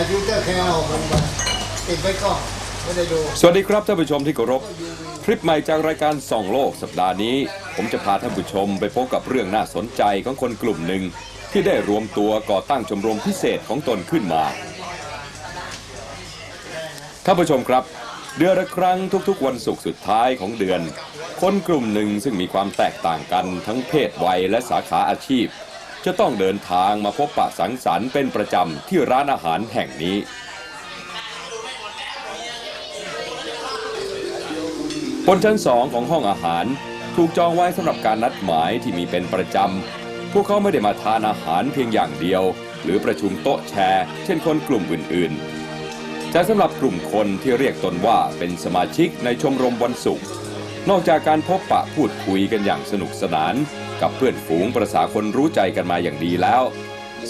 อายุเตอร์แคร์ออกมาติดไว้ก่อนไม่ได้ดู สวัสดีครับท่านผู้ชมที่เคารพคลิปใหม่จากรายการส่องโลกสัปดาห์นี้ ผมจะพาท่านผู้ชมไปพบกับเรื่องน่าสนใจของคนกลุ่มหนึ่ง ที่ได้รวมตัวก่อตั้งชมรมพิเศษของตนขึ้นมาท่านผู้ชมครับ เดือนละครั้งทุกๆ วันศุกร์สุดท้ายของเดือน คนกลุ่มหนึ่งซึ่งมีความแตกต่างกันทั้งเพศวัยและสาขาอาชีพ จะต้องเดินทางมาพบปะสังสรรค์เป็นประจำที่ร้านอาหารแห่งนี้ บนชั้นสองของห้องอาหารถูกจองไว้สำหรับการนัดหมายที่มีเป็นประจำ พวกเขาไม่ได้มาทานอาหารเพียงอย่างเดียว หรือประชุมโต๊ะแชร์ เช่นคนกลุ่มอื่นๆ แต่สำหรับกลุ่มคนที่เรียกตนว่าเป็นสมาชิกในชมรมวันศุกร์นอกจากการพบปะพูดคุยกันอย่างสนุกสนาน กับเพื่อนฝูงประษาคนรู้ใจกันมาอย่างดีแล้ว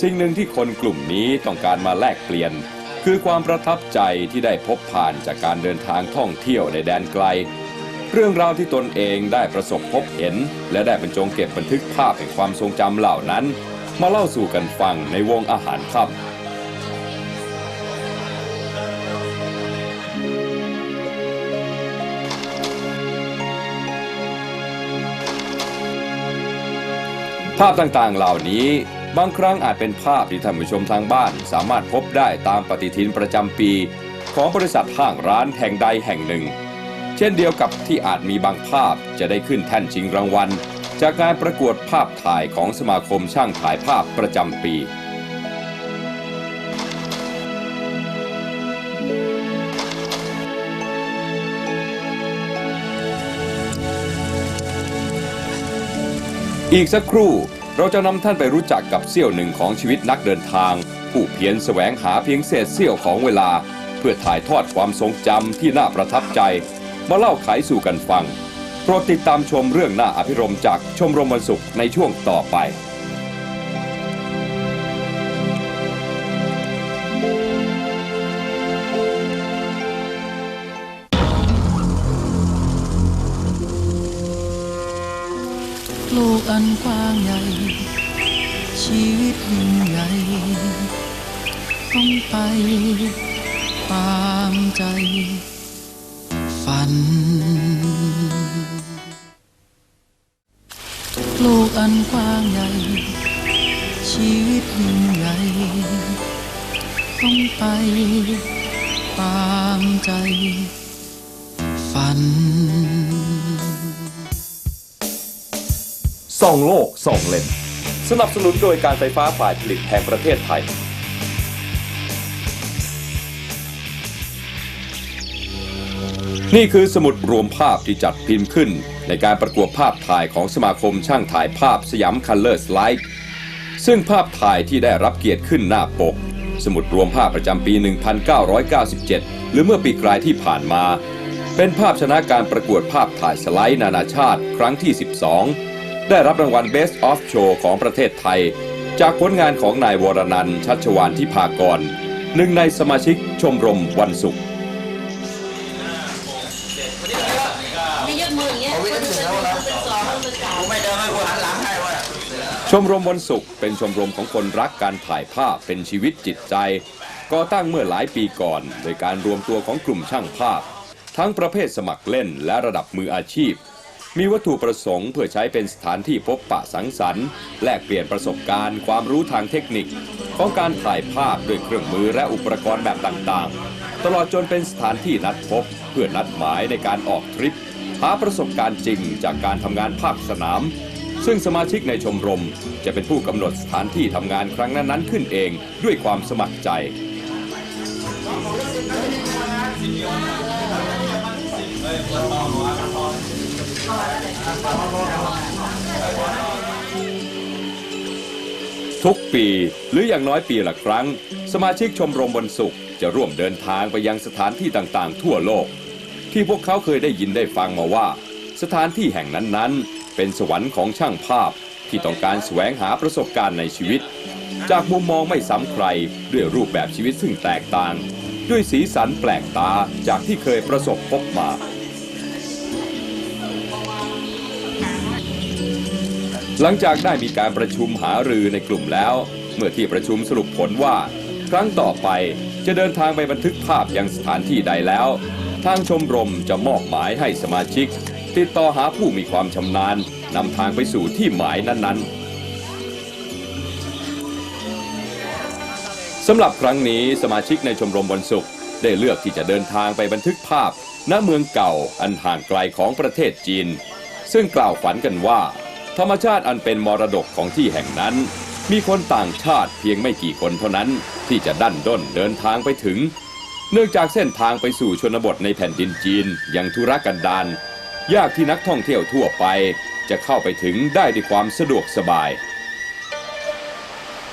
สิ่งหนึ่งที่คนกลุ่มนี้ต้องการมาแลกเปลี่ยน คือความประทับใจที่ได้พบผ่านจากการเดินทางท่องเที่ยวในแดนไกล เรื่องราวที่ตนเองได้ประสบพบเห็น และได้บรรจงเก็บบันทึกภาพแห่งความทรงจำเหล่านั้น มาเล่าสู่กันฟังในวงอาหารค่ำ ภาพต่างๆ เหล่านี้บางครั้งอาจเป็นภาพที่ท่านผู้ชมทางบ้าน สามารถพบได้ตามปฏิทินประจำปี ของบริษัทห้างร้านแห่งใดแห่งหนึ่ง เช่นเดียวกับที่อาจมีบางภาพจะได้ขึ้นแท่นชิงรางวัล จากการประกวดภาพถ่ายของสมาคมช่างถ่ายภาพประจำปี อีกสักครู่เราจะนำท่านไปรู้จักกับเสี้ยวหนึ่งของชีวิตนักเดินทาง ผู้เพียรแสวงหาเพียงเศษเสี้ยวของเวลา เพื่อถ่ายทอดความทรงจำที่น่าประทับใจ มาเล่าขายสู่กันฟังโปรดติดตามชมเรื่องน่าอภิรมจากชมรมวันศุกร์ในช่วงต่อไป อันกว้างใหญ่ ชีวิตยิ่งใหญ่ ต้องไปตามใจ ฝัน โลกอันกว้างใหญ่ ชีวิตยิ่งใหญ่ ต้องไปตามใจ ฝัน ส่องโลกส่องเลนสนับสนุนโดยการไฟฟ้าฝ่ายผลิตแห่งประเทศไทย นี่คือสมุดรวมภาพที่จัดพิมพ์ขึ้น ในการประกวดภาพถ่ายของสมาคมช่างถ่ายภาพสยามคัลเลอร์สไลด์ซึ่งภาพถ่ายที่ได้รับเกียรติขึ้นหน้าปก สมุดรวมภาพประจำปี 1997 หรือเมื่อปีกลายที่ผ่านมา เป็นภาพชนะการประกวดภาพถ่ายสไลด์นานาชาติ ครั้งที่ 12 ได้รับรางวัล Best of Show ของประเทศไทย จากผลงานของนายวรนันท์ชัชวานที่พากรหนึ่งในสมาชิกชมรมวันศุกร์ไม่ยกมืออย่างเงี้ยคนเป็นคนเป็นสองคนเป็นสาไม่เดินให้กูหันหลังให้ว้ยชมรมวันศุกร์เป็นชมรมของคนรักการถ่ายภาพเป็นชีวิตจิตใจก่อตั้งเมื่อหลายปีก่อน โดยการรวมตัวของกลุ่มช่างภาพ ทั้งประเภทสมัครเล่นและระดับมืออาชีพ มีวัตถุประสงค์เพื่อใช้เป็นสถานที่พบปะสังสรรค์ แลกเปลี่ยนประสบการณ์ ความรู้ทางเทคนิค ของการถ่ายภาพด้วยเครื่องมือและอุปกรณ์แบบต่างๆ ตลอดจนเป็นสถานที่นัดพบ เพื่อนัดหมายในการออกทริป หาประสบการณ์จริงจากการทำงานภาคสนาม ซึ่งสมาชิกในชมรม จะเป็นผู้กำหนดสถานที่ทำงานครั้งนั้นๆขึ้นเองด้วยความสมัครใจ ทุกปีหรืออย่างน้อยปีละครั้ง สมาชิกชมรมวันศุกร์จะร่วมเดินทางไปยังสถานที่ต่างๆ ทั่วโลก ที่พวกเขาเคยได้ยินได้ฟังมาว่า สถานที่แห่งนั้นๆ เป็นสวรรค์ของช่างภาพที่ต้องการแสวงหาประสบการณ์ในชีวิต จากมุมมองไม่ซ้ำใครด้วยรูปแบบชีวิตซึ่งแตกต่าง ด้วยสีสันแปลกตาจากที่เคยประสบพบมา หลังจากได้มีการประชุมหารือในกลุ่มแล้ว เมื่อที่ประชุมสรุปผลว่า ครั้งต่อไปจะเดินทางไปบันทึกภาพยังสถานที่ใดแล้ว ทางชมรมจะมอบหมายให้สมาชิก ติดต่อหาผู้มีความชำนาญนำทางไปสู่ที่หมายนั้นๆสำหรับครั้งนี้สมาชิกในชมรมวันศุกร์ได้เลือกที่จะเดินทางไปบันทึกภาพณเมืองเก่าอันห่างไกลของประเทศจีน ซึ่งกล่าวฝันกันว่า ธรรมชาติอันเป็นมรดกของที่แห่งนั้น มีคนต่างชาติเพียงไม่กี่คนเท่านั้นที่จะดันด้นเดินทางไปถึง เนื่องจากเส้นทางไปสู่ชนบทในแผ่นดินจีนยังทุรกันดารยากที่นักท่องเที่ยวทั่วไปจะเข้าไปถึงได้ด้วยความสะดวกสบาย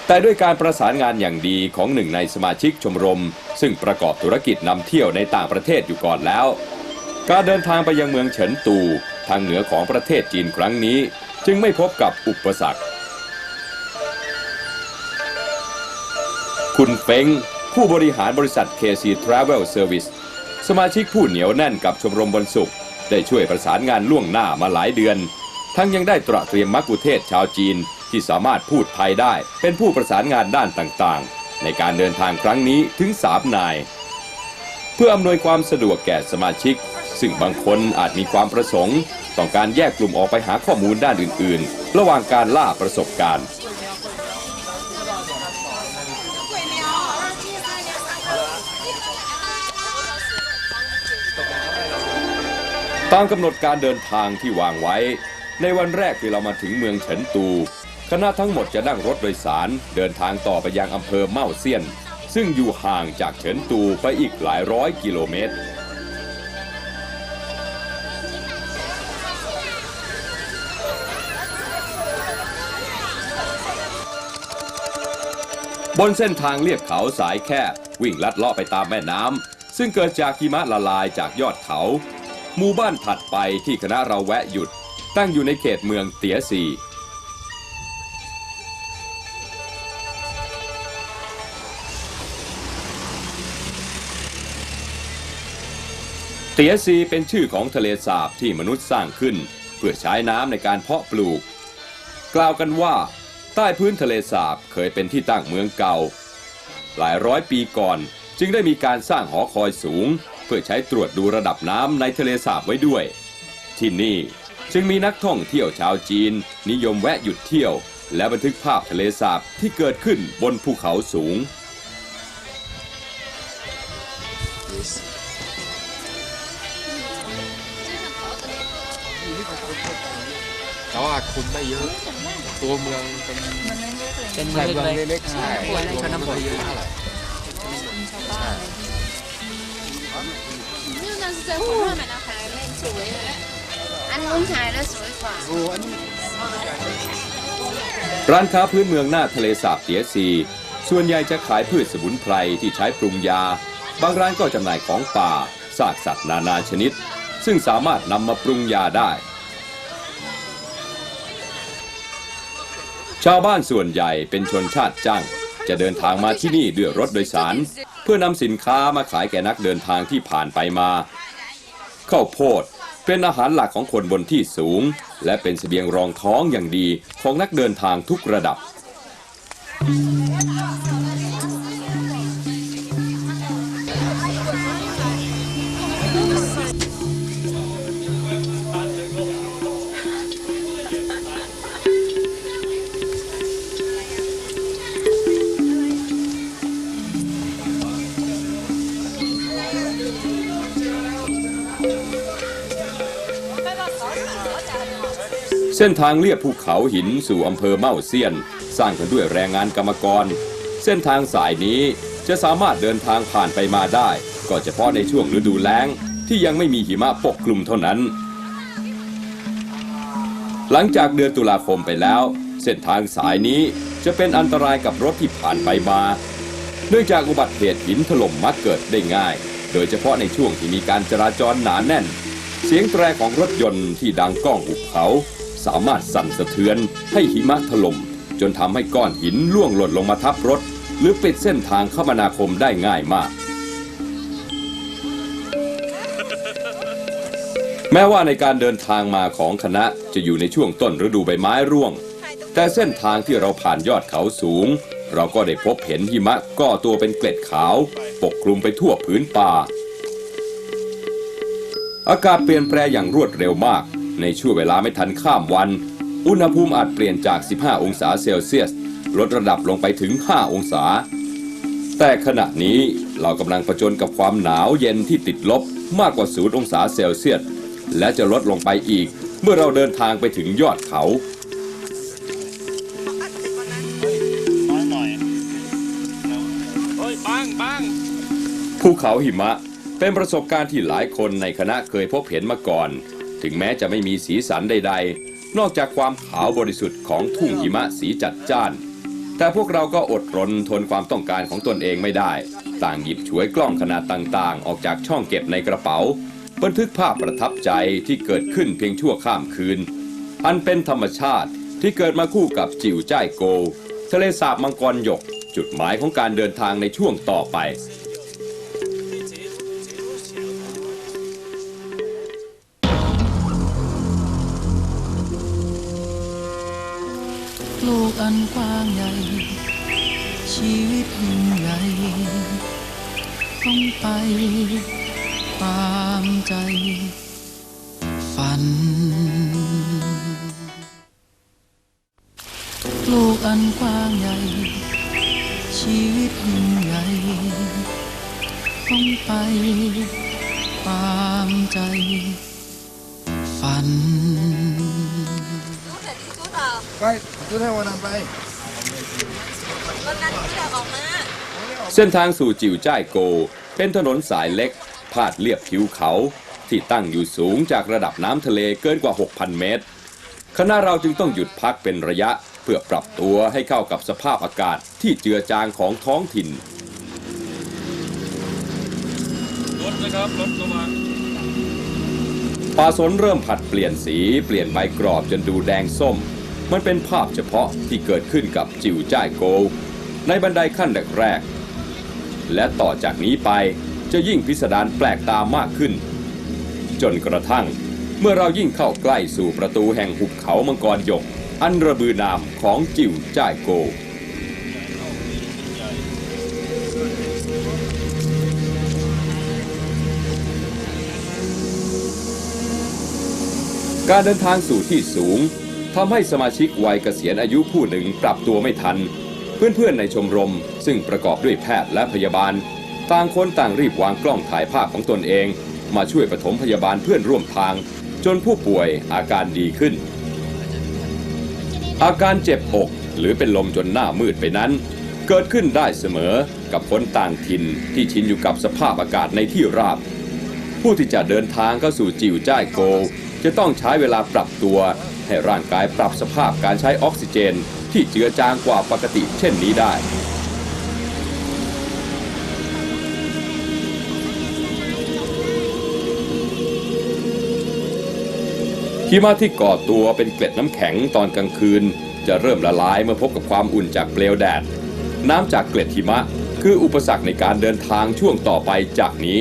แต่ด้วยการประสานงานอย่างดีของหนึ่งในสมาชิกชมรม ซึ่งประกอบธุรกิจนำเที่ยวในต่างประเทศอยู่ก่อนแล้ว การเดินทางไปยังเมืองเฉินตู ทางเหนือของประเทศจีนครั้งนี้ จึงไม่พบกับอุปสรรค คุณเฟ้งผู้บริหารบริษัท KC Travel Service สมาชิกผู้เหนียวแน่นกับชมรมบนสุขได้ช่วยประสานงานล่วงหน้ามาหลายเดือน ทั้งยังได้ตระเตรียมมักคุเทศชาวจีนที่สามารถพูดไทยได้เป็นผู้ประสานงานด้านต่างๆ ในการเดินทางครั้งนี้ถึง3นาย เพื่ออำนวยความสะดวกแก่สมาชิก ซึ่งบางคนอาจมีความประสงค์ ต้องการแยกกลุ่มออกไปหาข้อมูลด้านอื่น ๆ ระหว่างการล่าประสบการณ์ ตามกำหนดการเดินทางที่วางไว้ ในวันแรกที่เรามาถึงเมืองเฉินตู คณะทั้งหมดจะนั่งรถโดยสารเดินทางต่อไปยังอำเภอเม่าเซียน ซึ่งอยู่ห่างจากเฉินตูไปอีกหลายร้อยกิโลเมตร บนเส้นทางเลียบเขาสายแคบวิ่งลัดเลาะไปตามแม่น้ำซึ่งเกิดจากหิมะละลายจากยอดเขา หมู่บ้านถัดไปที่คณะเราแวะหยุด ตั้งอยู่ในเขตเมืองเตียซีเตียซีเป็นชื่อของทะเลสาบที่มนุษย์สร้างขึ้น เพื่อใช้น้ำในการเพาะปลูก กล่าวกันว่า ใต้พื้นทะเลสาบเคยเป็นที่ตั้งเมืองเก่า หลายร้อยปีก่อนจึงได้มีการสร้างหอคอยสูง เพื่อใช้ตรวจดูระดับน้ำในทะเลสาบไว้ด้วย ที่นี่จึงมีนักท่องเที่ยวชาวจีน นิยมแวะหยุดเที่ยว และบันทึกภาพทะเลสาบที่เกิดขึ้นบนภูเขาสูง แต่ว่าคนไม่เยอะ ตัวเมืองเป็นมันไม่เมืองเล็กๆใช่ชนบทเยอะเท่าไหร่ชาวบ้านนี่เราจะคนทำมันนะคะเล่สวยอันนู้นขายแล้วสวยกว่าร้านค้าพื้นเมืองหน้าทะเลสาบเตียซีส่วนใหญ่จะขายพืชสมุนไพรที่ใช้ปรุงยา บางร้านก็จำหน่ายของป่าซากสัตว์นานาชนิด ซึ่งสามารถนำมาปรุงยาได้ ชาวบ้านส่วนใหญ่เป็นชนชาติจ้างจะเดินทางมาที่นี่ด้วยรถโดยสาร เพื่อนำสินค้ามาขายแก่นักเดินทางที่ผ่านไปมาข้าวโพดเป็นอาหารหลักของคนบนที่สูง และเป็นเสบียงรองท้องอย่างดีของนักเดินทางทุกระดับ ส้นทางเลียบภูเขาหินสู่อำเภอเม่าเซียน สร้างขึ้นด้วยแรงงานกรรมกร เส้นทางสายนี้จะสามารถเดินทางผ่านไปมาได้ ก็เฉพาะในช่วงฤดูแล้ง ที่ยังไม่มีหิมะปกคลุมเท่านั้น หลังจากเดือนตุลาคมไปแล้ว เส้นทางสายนี้จะเป็นอันตรายกับรถที่ผ่านไปมา เนื่องจากอุบัติเหตุหินถล่มมักเกิดได้ง่าย โดยเฉพาะในช่วงที่มีการจราจรหนาแน่น เสียงแตรของรถยนต์ที่ดังก้องหุบเขา สามารถสั่นสะเทือนให้หิมะถล่มจนทำให้ก้อนหินล่วงหล่นลงมาทับรถ หรือปิดเส้นทางคมนาคมได้ง่ายมาก แม้ว่าในการเดินทางมาของคณะจะอยู่ในช่วงต้นฤดูใบไม้ร่วง แต่เส้นทางที่เราผ่านยอดเขาสูง เราก็ได้พบเห็นหิมะก่อตัวเป็นเกล็ดขาว ปกคลุมไปทั่วพื้นป่า อากาศเปลี่ยนแปลอย่างรวดเร็วมาก ในช่วงเวลาไม่ทันข้ามวัน อุณหภูมิอาจเปลี่ยนจาก 15 องศาเซลเซียส ลดระดับลงไปถึง 5 องศา แต่ขณะนี้เรากำลังประจนกับความหนาวเย็นที่ติดลบมากกว่า0องศาเซลเซียส และจะลดลงไปอีก เมื่อเราเดินทางไปถึงยอดเขาภูเขาหิมะเป็นประสบการณ์ที่หลายคนในคณะเคยพบเห็นมาก่อน ถึงแม้จะไม่มีสีสันใด ๆ นอกจากความขาวบริสุทธิ์ของทุ่งหิมะสีจัดจ้าน แต่พวกเราก็อดรนทนความต้องการของตนเองไม่ได้ ต่างหยิบฉวยกล้องขนาดต่างๆ ออกจากช่องเก็บในกระเป๋า บันทึกภาพประทับใจที่เกิดขึ้นเพียงชั่วข้ามคืน อันเป็นธรรมชาติที่เกิดมาคู่กับจิ๋วจ้ายโก ทะเลสาบมังกรหยก จุดหมายของการเดินทางในช่วงต่อไป อันกว้างใหญ่ ชีวิตยิ่งใหญ่ ต้องไปตามใจ ฝัน โลกอันกว้างใหญ่ ชีวิตยิ่งใหญ่ ต้องไปตามใจ ฝัน ชุดอะไปจุดให้วันนั้นไปวันนั้นที่เราออกมาเส้นทางสู่จิวจ้ายโก เป็นถนนสายเล็ก พาดเลียบผิวเขา ที่ตั้งอยู่สูงจากระดับน้ำทะเลเกินกว่า 6,000 เมตร คณะเราจึงต้องหยุดพักเป็นระยะเพื่อปรับตัวให้เข้ากับสภาพอากาศที่เจือจางของท้องถิ่นรถนะครับรถระวังป่าสนเริ่มผัดเปลี่ยนสีเปลี่ยนใบกรอบจนดูแดงส้ม มันเป็นภาพเฉพาะที่เกิดขึ้นกับจิวจ้ายโกในบันไดขั้นแรกๆและต่อจากนี้ไปจะยิ่งพิสดารแปลกตามากขึ้น จนกระทั่งเมื่อเรายิ่งเข้าใกล้สู่ประตูแห่งหุบเขามังกรหยก อันระบือนามของจิวจ้ายโกการเดินทางสู่ที่สูง ทำให้สมาชิกวัยเกษียณอายุผู้หนึ่งปรับตัวไม่ทัน เพื่อนๆในชมรม ซึ่งประกอบด้วยแพทย์และพยาบาล ต่างคนต่างรีบวางกล้องถ่ายภาพของตนเอง มาช่วยปฐมพยาบาลเพื่อนร่วมทาง จนผู้ป่วยอาการดีขึ้น อาการเจ็บอก หรือเป็นลมจนหน้ามืดไปนั้น เกิดขึ้นได้เสมอกับคนต่างถิ่นที่ชินอยู่กับสภาพอากาศในที่ราบ ผู้ที่จะเดินทางเข้าสู่จิวจ้ายโก จะต้องใช้เวลาปรับตัว ให้ร่างกายปรับสภาพการใช้ออกซิเจนที่เจือจางกว่าปกติเช่นนี้ได้หิมะที่ก่อตัวเป็นเกล็ดน้ำแข็งตอนกลางคืน จะเริ่มละลายเมื่อพบกับความอุ่นจากเปลวแดด น้ำจากเกล็ดหิมะ คืออุปสรรคในการเดินทางช่วงต่อไปจากนี้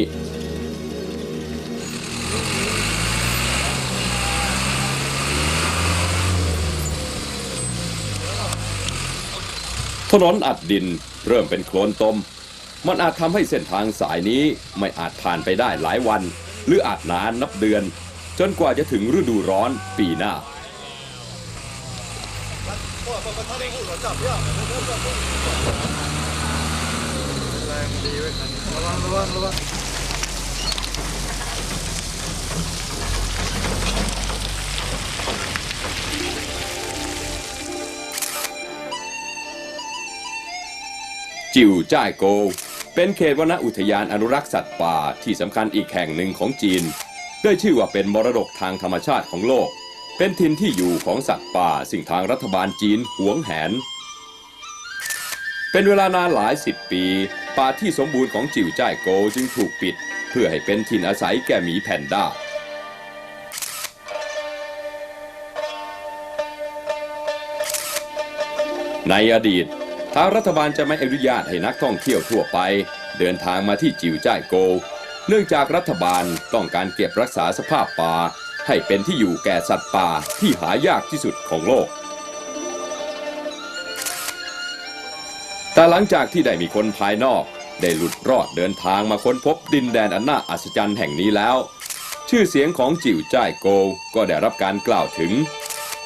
ถนนอัดดินเริ่มเป็นโคลนตม มันอาจทำให้เส้นทางสายนี้ไม่อาจผ่านไปได้หลายวัน หรืออาจนานนับเดือน จนกว่าจะถึงฤดูร้อนปีหน้าระวังระวังระวัง จิวจ้ายโก เป็นเขตวนอุทยานอนุรักษ์สัตว์ป่าที่สำคัญอีกแห่งหนึ่งของจีน ได้ชื่อว่าเป็นมรดกทางธรรมชาติของโลก เป็นถิ่นที่อยู่ของสัตว์ป่าสิ่งทางรัฐบาลจีนหวงแหน เป็นเวลานานหลายสิบปี ป่าที่สมบูรณ์ของจิวจ้ายโกจึงถูกปิด เพื่อให้เป็นถิ่นอาศัยแก่หมีแพนด้าในอดีต ทางรัฐบาลจะไม่อนุญาตให้นักท่องเที่ยวทั่วไป เดินทางมาที่จิวจ้ายโก เนื่องจากรัฐบาลต้องการเก็บรักษาสภาพป่า ให้เป็นที่อยู่แก่สัตว์ป่าที่หายากที่สุดของโลก แต่หลังจากที่ได้มีคนภายนอก ได้หลุดรอดเดินทางมาค้นพบดินแดนอันน่าอัศจรรย์แห่งนี้แล้ว ชื่อเสียงของจิ๋วจ้ายโกก็ได้รับการกล่าวถึง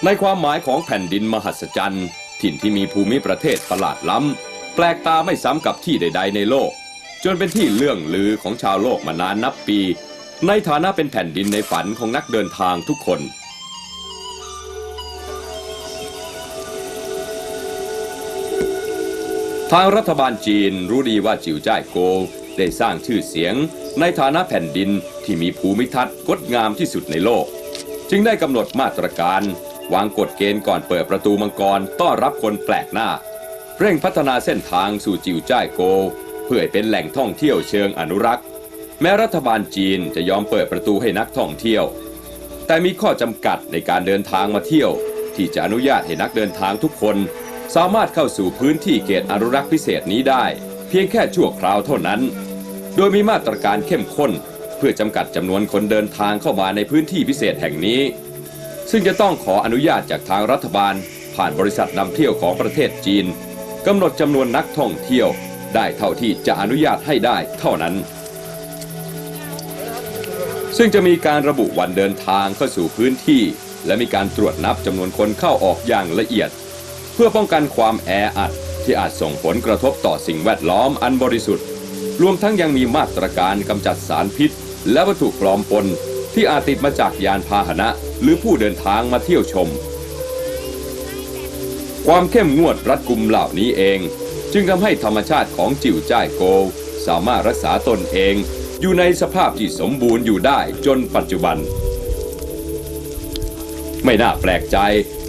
ในความหมายของแผ่นดินมหัศจรรย์ ถิ่นที่มีภูมิประเทศประหลาดล้ำ แปลกตาไม่ซ้ำกับที่ใด ๆ ในโลก จนเป็นที่เลื่องลือของชาวโลกมานานนับปี ในฐานะเป็นแผ่นดินในฝันของนักเดินทางทุกคนทางรัฐบาลจีนรู้ดีว่าจิวจ้ายโกวได้สร้างชื่อเสียง ในฐานะแผ่นดินที่มีภูมิทัศน์งดงามที่สุดในโลก จึงได้กำหนดมาตรการ วางกฎเกณฑ์ก่อนเปิดประตูมังกรต้อนรับคนแปลกหน้า เร่งพัฒนาเส้นทางสู่จิวจ้ายโก เพื่อเป็นแหล่งท่องเที่ยวเชิงอนุรักษ์ แม้รัฐบาลจีนจะยอมเปิดประตูให้นักท่องเที่ยว แต่มีข้อจำกัดในการเดินทางมาเที่ยว ที่จะอนุญาตให้นักเดินทางทุกคน สามารถเข้าสู่พื้นที่เขตอนุรักษ์พิเศษนี้ได้ เพียงแค่ชั่วคราวเท่านั้น โดยมีมาตรการเข้มข้น เพื่อจำกัดจำนวนคนเดินทางเข้ามาในพื้นที่พิเศษแห่งนี้ ซึ่งจะต้องขออนุญาตจากทางรัฐบาล ผ่านบริษัทนำเที่ยวของประเทศจีนกำหนดจำนวนนักท่องเที่ยว ได้เท่าที่จะอนุญาตให้ได้เท่านั้น ซึ่งจะมีการระบุวันเดินทางเข้าสู่พื้นที่ และมีการตรวจนับจำนวนคนเข้าออกอย่างละเอียด เพื่อป้องกันความแออัดที่อาจส่งผลกระทบต่อสิ่งแวดล้อมอันบริสุทธิ์ รวมทั้งยังมีมาตรการกำจัดสารพิษ และวัตถุปลอมปนที่อาจติดมาจากยานพาหนะ หรือผู้เดินทางมาเที่ยวชม ความเข้มงวดรัดกุมเหล่านี้เอง จึงทำให้ธรรมชาติของจิ๋วจ้ายโกวสามารถรักษาตนเอง อยู่ในสภาพที่สมบูรณ์อยู่ได้จนปัจจุบัน ไม่น่าแปลกใจ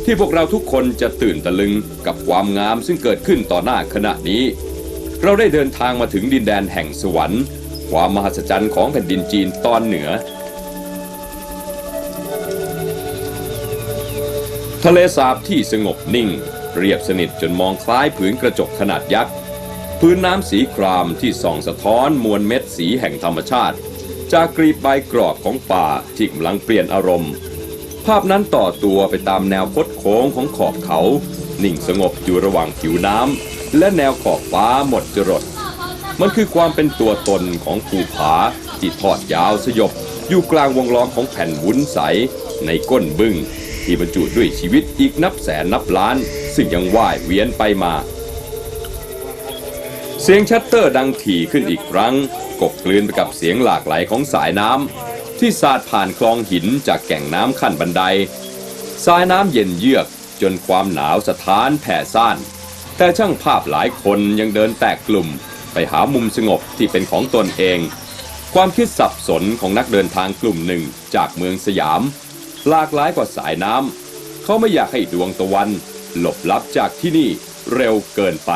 ที่พวกเราทุกคนจะตื่นตะลึงกับความงามซึ่งเกิดขึ้นต่อหน้าขณะนี้ เราได้เดินทางมาถึงดินแดนแห่งสวรรค์ ความมหัศจรรย์ของแผ่นดินจีนตอนเหนือ ทะเลสาบที่สงบนิ่ง เรียบสนิทจนมองคล้ายผืนกระจกขนาดยักษ์พื้นน้ำสีครามที่ส่องสะท้อนมวลเม็ดสีแห่งธรรมชาติ จากกรีบใบกรอบของป่าที่กำลังเปลี่ยนอารมณ์ ภาพนั้นต่อตัวไปตามแนวคดโค้งของขอบเขา นิ่งสงบอยู่ระหว่างผิวน้ำและแนวขอบฟ้าหมดจรด มันคือความเป็นตัวตนของภูผาที่ทอดยาวสยบอยู่กลางวงล้อมของแผ่นวุ้นใสในก้นบึ้ง ที่บรรจุด้วยชีวิตอีกนับแสนนับล้าน ซึ่งยังว่ายเวียนไปมา เสียงชัตเตอร์ดังถี่ขึ้นอีกครั้ง กบกลืนไปกับเสียงหลากไหลของสายน้ำที่สาดผ่านคลองหินจากแก่งน้ำขั้นบันได สายน้ำเย็นเยือกจนความหนาวสะท้านแผ่ซ่านแต่ช่างภาพหลายคนยังเดินแตกกลุ่ม ไปหามุมสงบที่เป็นของตนเอง ความคิดสับสนของนักเดินทางกลุ่มหนึ่งจากเมืองสยาม หลากหลายกว่าสายน้ำเขาไม่อยากให้ดวงตะวัน หลบลับจากที่นี่เร็วเกินไป